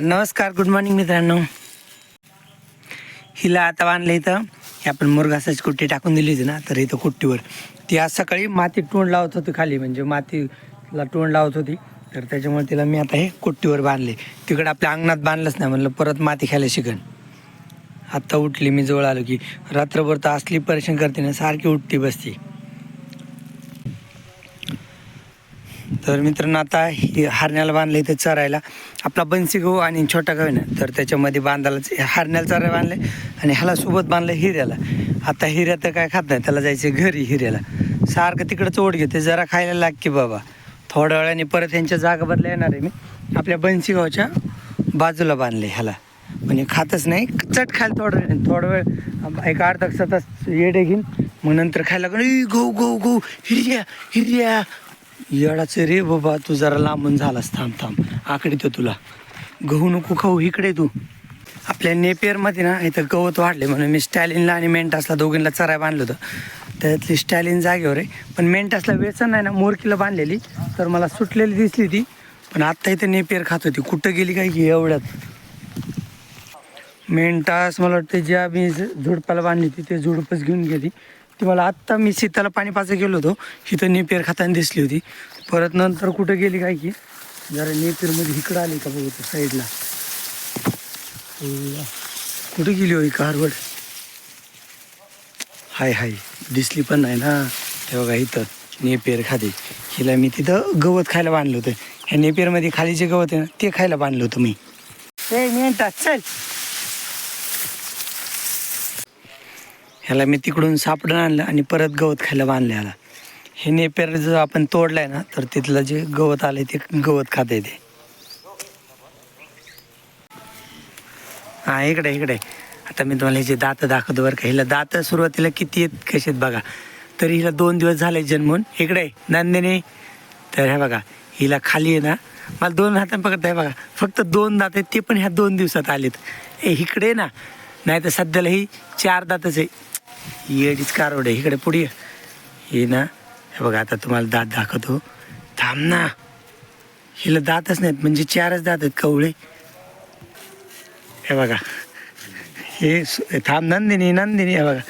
नमस्कार good morning मित्रांनो. हिला आता बांधलं इथं. हे आपण मुरघासाची कुट्टी टाकून दिली होती ना तर इथं कुट्टीवर. ती आज सकाळी माती तोंड लावत होती खाली म्हणजे मातीला तोंड लावत होती. तर त्याच्यामुळे तिला मी आता हे कुट्टीवर बांधले. तिकडे आपल्या अंगणात बांधलंच नाही म्हणलं परत माती खायला शिकन. आत्ता उठली मी जवळ आलो की रात्रभर तर असली परेशान करते ना सारखी उठती बसती. तर मित्रांनो आता हे हरण्याला बांधलं इथे चरायला. आपला बन्सी गहू आणि छोटा गहू ना तर त्याच्यामध्ये बांधायला हरण्याला चरायला बांधले आणि ह्याला सोबत बांधलं हिऱ्याला. आता हिऱ्या तर काय खात नाही त्याला जायचं घरी हिऱ्याला. सारखं तिकडं चोट घेते जरा खायला लाग की बाबा. थोड्या वेळाने परत यांच्या जागा बदला येणार आहे मी. आपल्या बन्सी गावच्या बाजूला बांधले ह्याला. म्हणजे खातच नाही चट खायला थोडं वेळ थोडा वेळ एक अर्धा तास येडे घेईन. मग नंतर खायला लागून गहू गहू गहू हिर्या हिर्या येडाचं रे बाबा तू जरा लांबून झालास थांब थांब. आकडे तो तुला. गहू नको खाऊ इकडे तू. आपल्या नेपियरमध्ये ना इथं गवत वाढले म्हणून मी स्टॅलिनला आणि मेंटासला दोघींना चराय बांधलं होतं. त्यातली स्टॅलिन जागेवर आहे. पण मेंटासला वेचन नाही ना मोरकीला बांधलेली. तर मला सुटलेली दिसली ती. पण आत्ता इथं नेपियर खात होती. कुठं गेली काय की एवढ्यात? मेंटास मला वाटतं ज्या मी झुडपाला बांधली होती ते झुडपच घेऊन गेली. तुम्हाला आत्ता मी सीताला पाणी पाचा गेलो होतो. इथं नेपियर खाताना दिसली होती. परत नंतर कुठं गेली काय की? जरा नेपियरमध्ये इकडं आली का बघू साईडला. कुठे गेली होई कारवड? हाय हाय. दिसली पण नाही ना. तेव्हा बघा इथं नेपियर खाते हिला मी तिथं गवत खायला बांधलं होतं. ह्या नेपियरमध्ये खाली जे गवत आहे ना ते खायला बांधलं होतं मी. ए मेंटा चल. ह्याला मी तिकडून सापडून आणलं आणि परत गवत खायला बांधलं ह्याला. हे नेपेर जर आपण तोडलाय ना तर तिथलं जे गवत आलंय ते गवत खाते ते. हा इकडे इकडे. आता मी तुम्हाला ह्याचे दात दाखवतो बरं का. हिला दात सुरुवातीला किती आहेत कसे आहेत बघा. तरी हिला दोन दिवस झाले जन्मून. इकडे नंदिनी. तर हे बघा हिला खाली आहे ना. मला दोन हाताने पकडत आहे बघा. फक्त दोन दात आहेत ते पण ह्या दोन दिवसात आलेत. ए इकडे ना. नाही तर सध्याला ही चार दातच आहे. येडीच कारवड आहे. इकडे पुढे हे ना. हे बघा आता तुम्हाला दात दाखवतो. थांब ना. हिला दातच नाहीत म्हणजे चारच दात आहेत कवळे. हे बघा. हे थांब नंदिनी नंदिनी हे बघा.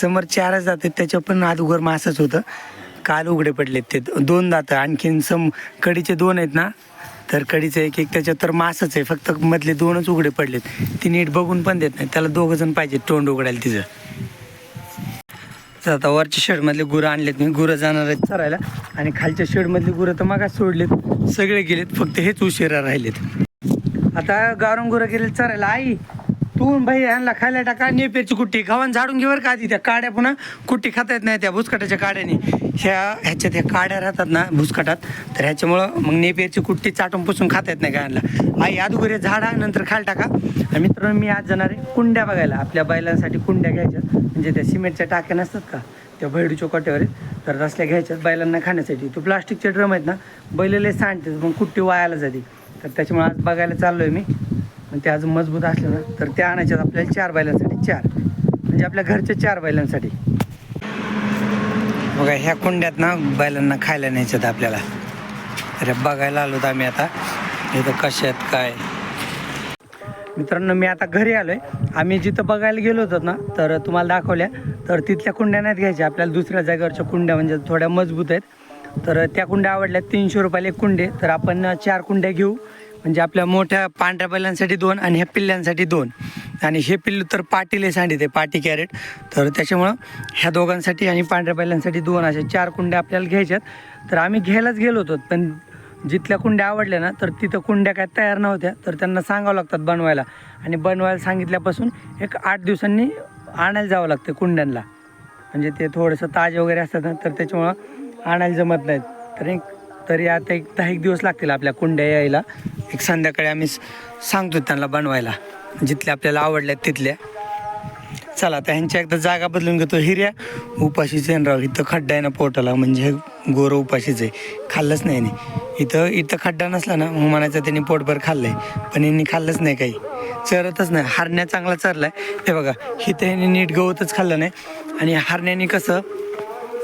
समोर चारच दात आहेत त्याच्या पण आदुगर मासच होतं. काल उघडे पडलेत ते. दोन दात आणखीन सम कडीचे दोन आहेत ना. तर कडीचं एक एक त्याच्यात तर मासच आहे. फक्त मधले दोनच उघडे पडलेत. ती नीट बघून पण देत नाही त्याला दोघं जण पाहिजे तोंड उघडायला तिचं. तर आता वरच्या शेडमधले गुरं आणलेत मी. गुरं जाणार आहेत चरायला. आणि खालच्या शेडमधली गुरं तर मागास सोडलेत. सगळे गेलेत. फक्त हेच उशिरा राहिलेत. आता गावरंग गुरं गेले चरायला. आई! तू भाई ह्यांना खायला टाका नेपेरची कुट्टी गव्हाण झाडून घेवर का आधी त्या काड्या पुन्हा कुट्टी खाता येत नाही त्या भुसकटाच्या काड्याने. ह्या ह्याच्यात ह्या काड्या राहतात ना भुसकाटात तर ह्याच्यामुळं मग नेपेरची कुट्टी चाटून पुसून खाता येत नाही गायांना. आई अगोदर झाडा नंतर खायला टाका. आणि मित्रांनो मी आज जाणार आहे कुंड्या बघायला. आपल्या बैलांसाठी कुंड्या घ्यायच्या. म्हणजे त्या सिमेंटच्या टाक्या नसतात का? त्या भैडूच्या कोट्यावर तर रस्त्या घ्यायच्यात बैलांना खाण्यासाठी. तो प्लास्टिकचे ड्रम आहेत ना बैलेले सांडते मग कुट्टी वायाला जाते. तर त्याच्यामुळे आज बघायला चाललो आहे मी. मग त्या अजून मजबूत असलं ना तर त्या आणायच्यात आपल्याला चार बैलांसाठी चार. म्हणजे आपल्या घरच्या चार बैलांसाठी. बघा ह्या कुंड्यात ना बैलांना खायला न्यायच्यात आपल्याला. अरे बघायला आलो आम्ही आता. इथं कसे आहेत काय? मित्रांनो मी आता घरी आलोय. आम्ही जिथं बघायला गेलो होतो ना तर तुम्हाला दाखवल्या. तर तिथल्या कुंड्या नाहीत घ्यायच्या. आपल्याला दुसऱ्या जागेवरच्या कुंड्या म्हणजे थोड्या मजबूत आहेत. तर त्या कुंड्या आवडल्या तीनशे रुपयाला एक कुंडे. तर आपण चार कुंड्या घेऊ. म्हणजे आपल्या मोठ्या पांढऱ्या बैलांसाठी दोन आणि ह्या पिल्ल्यांसाठी दोन. आणि हे पिल्लू तर पाटीले सांडी आहे पाटी कॅरेट. तर त्याच्यामुळं ह्या दोघांसाठी आणि पांढऱ्या बैलांसाठी दोन अशा चार कुंड्या आपल्याला घ्यायच्यात. तर आम्ही घ्यायलाच गेलो होतो पण जिथल्या कुंड्या आवडल्या ना तर तिथं कुंड्या काय तयार नव्हत्या. तर त्यांना सांगावं लागतात बनवायला. आणि बनवायला सांगितल्यापासून एक आठ दिवसांनी आणायला जावं लागतं कुंड्यांना. म्हणजे ते थोडंसं ताजे वगैरे असतात ना तर त्याच्यामुळं आणायला जमत नाहीत. तर एक तरी आता एक दहा एक दिवस लागतील आपल्या कुंड्या यायला. एक संध्याकाळी आम्ही सांगतो त्यांना बनवायला. जिथल्या आपल्याला आवडल्या तिथल्या. चला आता ह्यांच्या एकदा जागा बदलून घेतो. हिऱ्या उपाशीचे राव इथं खड्डा आहे ना पोटाला. म्हणजे गोरं उपाशीचं आहे. खाल्लंच नाही इथं इथं खड्डा नसला ना मग म्हणायचं त्यांनी पोटभर खाल्लंय. पण यांनी खाल्लंच नाही काही. चरतच नाही. हरण्या चांगला चरलाय. हे बघा इथं यांनी नीट गवतच खाल्लं नाही. आणि हरण्याने कसं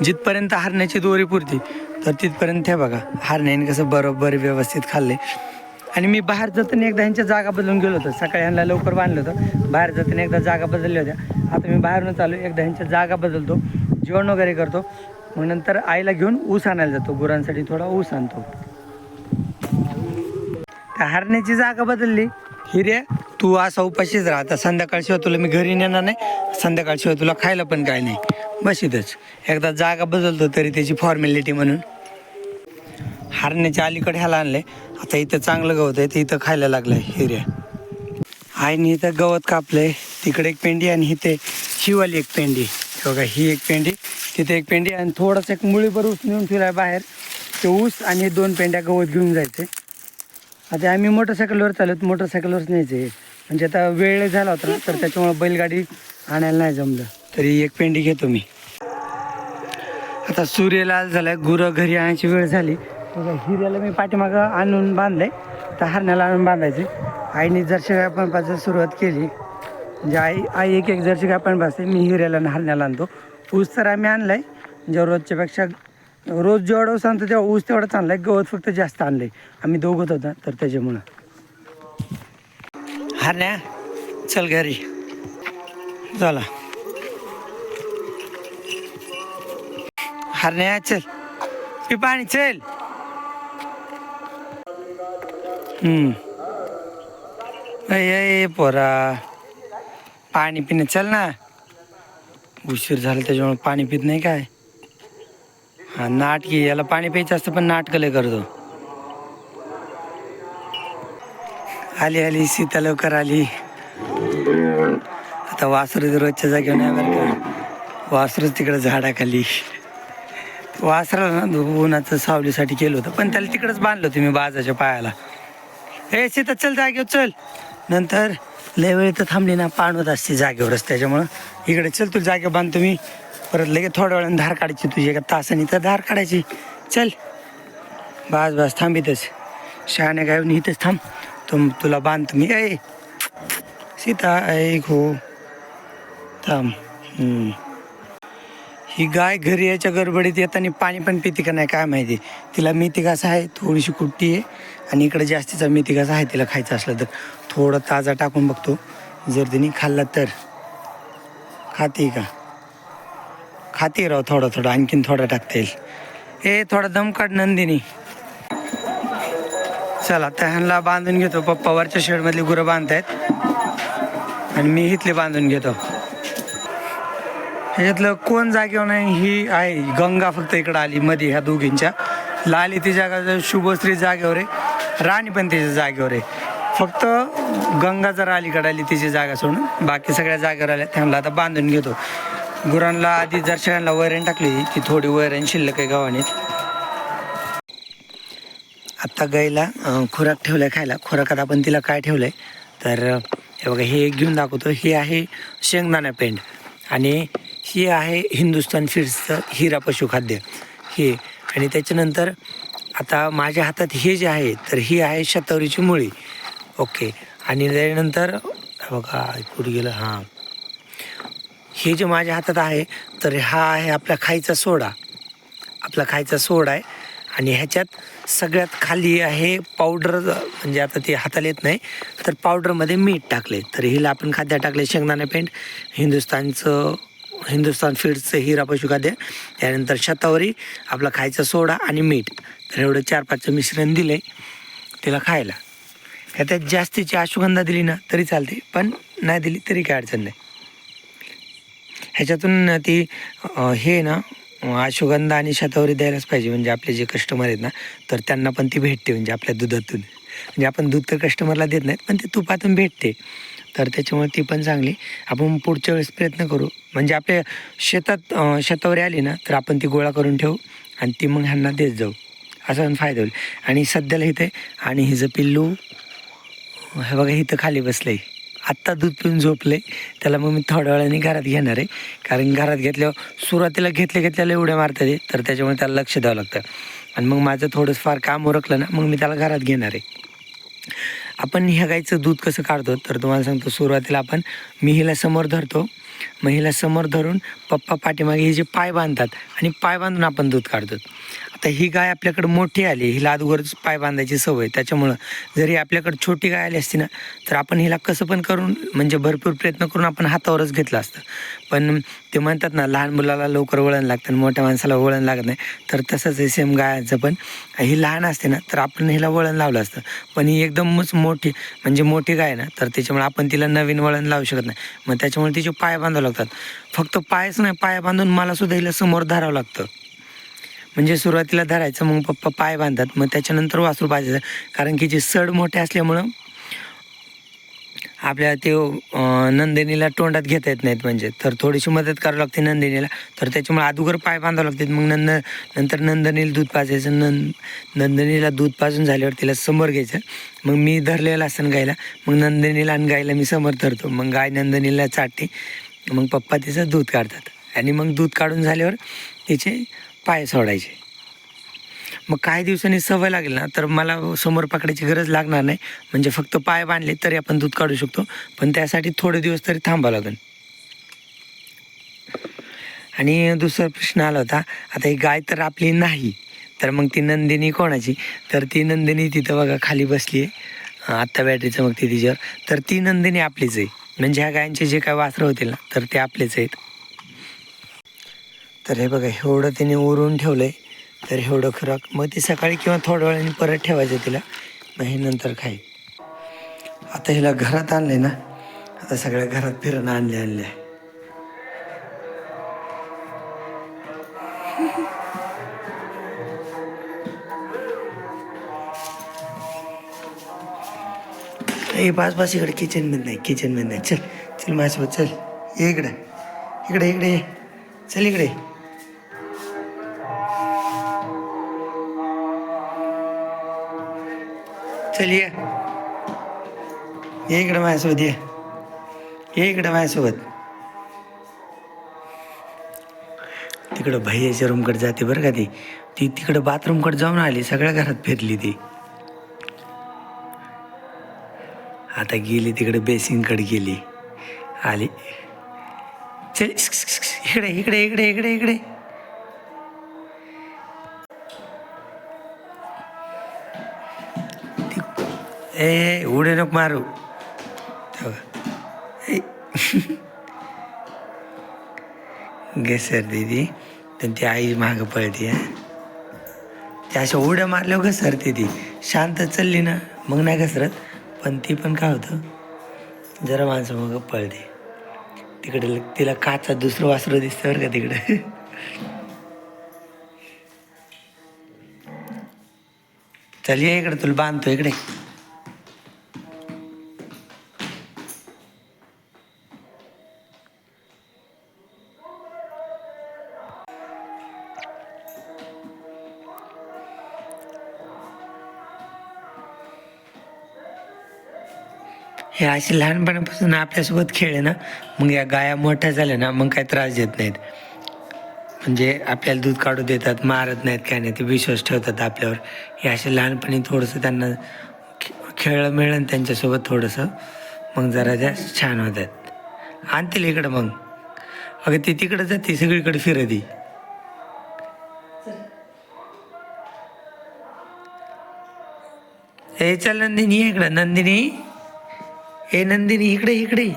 जिथपर्यंत हरण्याची दोरी पुरती तर तिथपर्यंत हे बघा. हरण्याने कसं बरोबर व्यवस्थित खाल्ले. आणि मी बाहेर जाताना एकदा ह्यांच्या जागा बदलून गेलो होतो. सकाळी ह्यांना लवकर बांधलं होतं. बाहेर जाताना एकदा जागा बदलल्या होत्या. आता मी बाहेरून चालू एकदा ह्यांच्या जागा बदलतो. जेवण वगैरे करतो. मग नंतर आईला घेऊन ऊस आणायला जातो. गुरांसाठी थोडा ऊस आणतो. त्या हरण्याची जागा बदलली. हिरे तू असा उपाशीच राहा. आता संध्याकाळशिवाय तुला मी घरी नेणार नाही. संध्याकाळशिवाय तुला खायला पण काय नाही. बस इथंच. एकदा जागा बदलतो तरी त्याची फॉर्मॅलिटी म्हणून. हरण्याच्या अलीकडे ह्याला आणले आता इथं चांगलं गवत आहे ते इथं खायला लागलंय हिरे. आईने इथं गवत कापलंय तिकडे एक पेंडी आणि इथे शिवाली एक पेंडी. बघा ही एक पेंडी तिथे एक पेंडी आणि थोडंसं एक मुळीभर ऊस नेऊन ठेवलाय बाहेर. ते ऊस आणि दोन पेंड्या गवत घेऊन जायचे. आता आम्ही मोटरसायकलवर चालत मोटरसायकलवरच न्यायचे. म्हणजे आता वेळ झाला होता ना तर त्याच्यामुळे बैलगाडी आणायला नाही जमलं. तरी एक पेंडी घेतो मी. आता सूर्य लाल झालाय गुरं घरी आणायची वेळ झाली. बघा हिऱ्याला मी पाठीमागं आणून बांधले तर हरण्याला आणून बांधायचे. आईने जर्शी गाय पण पाजायला सुरुवात केली म्हणजे आई आई एक एक जर्शी गाय पण पाजते मी हिऱ्याला आणि हरण्याला आणतो. ऊस तर आम्ही आणलं आहे म्हणजे जेव्हा रोजच्यापेक्षा रोज जेवढा ऊस आणतो तेव्हा ऊस तेवढाच आहे गवत फक्त जास्त आणलं आहे आम्ही दोघंच होता तर त्याच्यामुळं. हरण्या चल घरी. चला. हरण्या चल. पाणी चल. अय पोरा. पाणी पिणे चल ना. उशीर झाला त्याच्यामुळे पाणी पित नाही काय. हा नाटकी याला पाणी प्यायचं असतं पण नाटकं लय करतो. आली आली सीता लवकर आली. आता वासरू रोजच्या जागेवर नाही बरं का. वासरूच तिकडं झाडाखाली. वासराला ना उन्हाचं सावलीसाठी केलं होतं पण त्याला तिकडंच बांधलं होतं मी बाजाच्या पायाला. हे सीता चल जागेवर चल. नंतर लय वेळ तर थांबली ना पाणवत असते जागेवरच त्याच्यामुळं. इकडे चल तू जागेवर बांधतो मी परत लगेच थोड्या वेळाने धार काढायची तुझी एका तासाने तर धार काढायची. चल. बास बस थांब इथंच. शहाणे काय इथंच थांब. तुम तुला बांधतो मी. ऐ सीता ऐक हो. थांब. ही गाय घरी याच्या गडबडीत येताना पाणी पण पिते का नाही काय माहिती. तिला मेथी घास आहे थोडीशी कुट्टी आहे. आणि इकडे जास्तीचा मेथी घास आहे तिला खायचं असलं तर. थोडं ताजा टाकून बघतो. जर तिने खाल्ला तर. खाते का? खाते राव थोडं थोडं. आणखीन थोडा टाकता येईल. ए थोडा दम काढ नंदिनी. चला आता ह्यांना बांधून घेतो. पप्पा वरच्या शेडमधली गुरं बांधतायत. आणि मी इथले बांधून घेतो. ह्याच्यातलं कोण जागेवर नाही ही आहे. गंगा फक्त इकडं आली मध्ये ह्या दोघींच्या. लाली ती जागा शुभश्री जागेवर आहे. राणी पण तिच्या जागेवर आहे. फक्त गंगा जरा अलीकडे आली तिची जागा सोडून बाकी सगळ्या जागेवर आल्या त्यांना आता बांधून घेतो. गुरांना आधी दर्शकांना वैरण टाकली की थोडी वैरण शिल्लक आहे गव्हाणीत आत्ता गाईला खुराक ठेवलाय खायला. खुराकात आपण तिला काय ठेवलंय? तर हे बघा हे एक घेऊन दाखवतो. हे आहे शेंगदाणा पेंड. आणि हे आहे हिंदुस्तान फीड्सचं हिरा पशुखाद्य. हे आणि त्याच्यानंतर आता माझ्या हातात हे जे आहे तर ही आहे शतावरीची मुळी. ओके आणि त्यानंतर बघा कुठे गेलं? हां. हे जे माझ्या हातात आहे तर हा आहे आपला खायचा सोडा. आपला खायचा सोडा आहे. आणि ह्याच्यात सगळ्यात खाली आहे पावडर म्हणजे आता ते हाताला येत नाही तर पावडरमध्ये मीठ टाकले तर हिला आपण खाद्यात टाकले शेंगदाणा पेंट. हिंदुस्तानचं हिंदुस्तान फीड्सचं हिरा पशुखाद्य त्यानंतर शतावरी आपला खायचा सोडा आणि मीठ. तर एवढं चार पाचचं मिश्रण दिले तिला खायला. ह्याच्यात जास्तीची अश्वगंधा दिली ना तरी चालते पण नाही दिली तरी काय अडचण नाही. ह्याच्यातून ती हे ना अश्वगंधा आणि शतावरी द्यायलाच पाहिजे म्हणजे आपले जे कस्टमर आहेत ना तर त्यांना पण ती भेटते म्हणजे आपल्या दुधातून. म्हणजे आपण दूध तर कस्टमरला देत नाहीत पण ते तुपातून भेटते. तर त्याच्यामुळे ती पण चांगली. आपण पुढच्या वेळेस प्रयत्न करू. म्हणजे आपल्या शेतात शेतावर आली ना तर आपण ती गोळा करून ठेवू आणि ती मग ह्यांना देत जाऊ. असा फायदा होईल. आणि सध्याला इथे आणि हिचं पिल्लू हे बघा इथं खाली बसलंय. आत्ता दूध पिऊन झोपले त्याला मग मी थोड्या वेळाने घरात घेणार आहे. कारण घरात घेतल्यावर सुरुवातीला घेतल्या घेतल्याला एवढ्या मारतात तर त्याच्यामुळे त्याला लक्ष द्यावं लागतं. आणि मग माझं थोडंसं फार काम उरकलं ना मग मी त्याला घरात घेणार आहे. आपण ह्या गाईचं दूध कसं काढतो? तर तुम्हाला सांगतो सुरुवातीला आपण मी हिला समोर धरतो. मग हिला समोर धरून पप्पा पाठीमागे हे जे पाय बांधतात आणि पाय बांधून आपण दूध काढतो. आता ही गाय आपल्याकडे मोठी आली हिला अगोदरच पाय बांधायची सवय त्याच्यामुळं जरी आपल्याकडे छोटी गाय आली असती ना तर आपण हिला कसं पण करून म्हणजे भरपूर प्रयत्न करून आपण हातावरच घेतलं असतं. पण ते म्हणतात ना लहान मुलाला लवकर वळण लागतं आणि मोठ्या माणसाला वळण लागत नाही. तर तसंच आहे सेम गायचं पण ही लहान असते ना तर आपण हिला वळण लावलं असतं. पण ही एकदमच मोठी म्हणजे मोठी गाय आहे ना तर त्याच्यामुळे आपण तिला नवीन वळण लावू शकत नाही. मग त्याच्यामुळे तिचे पाय बांधावं लागतात. फक्त पायच नाही पाय बांधून मला सुद्धा हिला समोर धरावं लागतं. म्हणजे सुरुवातीला धरायचं मग पप्पा पाय बांधतात मग त्याच्यानंतर वासरू पाजायचं कारण की जे सड मोठे असल्यामुळं आपल्याला ते नंदिनीला तोंडात घेता येत नाहीत म्हणजे. तर थोडीशी मदत करावी लागते नंदिनीला. तर त्याच्यामुळे अगोदर पाय बांधावं लागतात मग नंद नंतर नंदनीला दूध पाजायचं. नंद नंदिनीला दूध पाजून झाल्यावर तिला समोर घ्यायचं. मग मी धरलेलं असतं गायला. मग नंदिनीला आणि गायला मी समोर धरतो. मग गाय नंदिनीला चाटते. मग पप्पा तिचं दूध काढतात. आणि मग दूध काढून झाल्यावर तिचे पाय सोडायचे. मग काही दिवसांनी सवय लागेल ना तर मला समोर पकडायची गरज लागणार नाही. म्हणजे फक्त पाय बांधले तरी आपण दूध काढू शकतो. पण त्यासाठी थोडे दिवस तरी थांबावं लागेल. आणि दुसरा प्रश्न आला होता आता ही गाय तर आपली नाही तर मग ती नंदिनी कोणाची? तर ती नंदिनी तिथं बघा खाली बसली आहे आत्ता बॅटरीचं मग ती तिच्यावर. तर ती नंदिनी आपलीच आहे. म्हणजे ह्या गायांचे जे काय वासरं होतील ना तर ते आपलेच आहेत. तर हे बघा एवढं तिने उरून ठेवलं आहे तर एवढं खराक मग ती सकाळी किंवा थोड्या वेळाने परत ठेवायचं तिला. मग हे नंतर खाईल. आता हिला घरात आणले ना आता सगळ्या घरात फिरणं आणले आणले ए पाच पाच इकडे किचनमध्ये नाही किचनमध्ये नाही चल चल माझ्यासोबत चल. ये इकडे. इकडे इकडे ये. चल इकडे. चल ये ये इकडे माझ्यासोबत ये ये इकडे माझ्यासोबत तिकडं भैयाच्या रूमकडे जाते बरं का ती। ती तिकडं बाथरूमकडे जाऊन आली सगळ्या घरात फिरली ती। आता गेली तिकडे बेसिनकडे गेली। आली। चल इकडे इकडे इकडे इकडे इकडे। ती- ए उडे नको मारू. तेव्हा. ए. घसर दीदी. तर ती आई मागं पळते हा. त्या अशा उड्या मारल्यावर घसरते ती शांत चालली ना मग नाही घसरत. पण ती पण काय होतं जरा माणसं मग पळते. तिकडे ल- तिला काचा दुसरं वासरं दिसतं बरं का तिकडे. चल ये इकडे तुला बांधतो इकडे. हे असे लहानपणापासून आपल्यासोबत खेळले ना मग या गाया मोठ्या झाल्या ना मग काही त्रास देत नाहीत. म्हणजे आपल्याला दूध काढू देतात मारत नाहीत काय नाही ते विश्वास ठेवतात आपल्यावर. हे असे लहानपणी थोडंसं त्यांना खेळ खेळलं मिळलं त्यांच्यासोबत थोडंसं मग जरा त्या छान होतात. आणतील इकडं मग. अगं ती तिकडं जाते सगळीकडे फिरती. ए चल नंदिनी इकडं. नंदिनी? ए नंदिनी इकडे इकडे.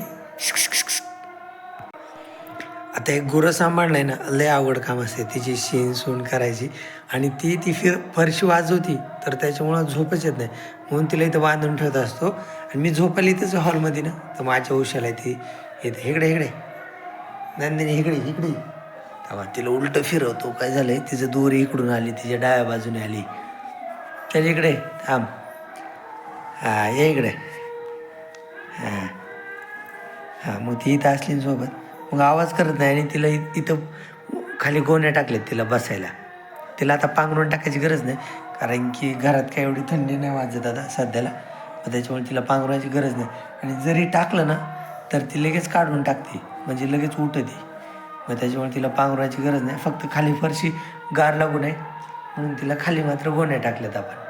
आता एक गुरं सांभाळणं ना लय आवड काम असते. तिची शीन सून करायची. आणि ती ती फिर फरशी वाजवती तर त्याच्यामुळं झोपच येत नाही. म्हणून तिला इथं बांधून ठेवत असतो. आणि मी झोपायला इथंच हॉलमध्ये ना. तर माझ्या उशाला ती येते. इकडे इकडे. नंदिनी इकडे इकडे. तेव्हा तिला उलटं फिरवतो. काय झालंय? तिचं दोरी इकडून आली तिच्या डाव्या बाजूने आली. त्याच्या इकडे थांब. हा ये इकडे. हां. हां मग ती इथं असली सोबत. मग आवाज करत नाही आणि तिला इथं खाली गोण्या टाकल्यात तिला बसायला. तिला आता पांघरून टाकायची गरज नाही. कारण की घरात काय एवढी थंडी नाही वाजत आता सध्याला. मग त्याच्यामुळे तिला पांघरायची गरज नाही. आणि जरी टाकलं ना तर ती लगेच काढून टाकते. म्हणजे लगेच उठते. मग त्याच्यामुळे तिला पांघरायची गरज नाही. फक्त खाली फरशी गार लागू नये. म्हणून तिला खाली मात्र गोण्या टाकल्यात आपण.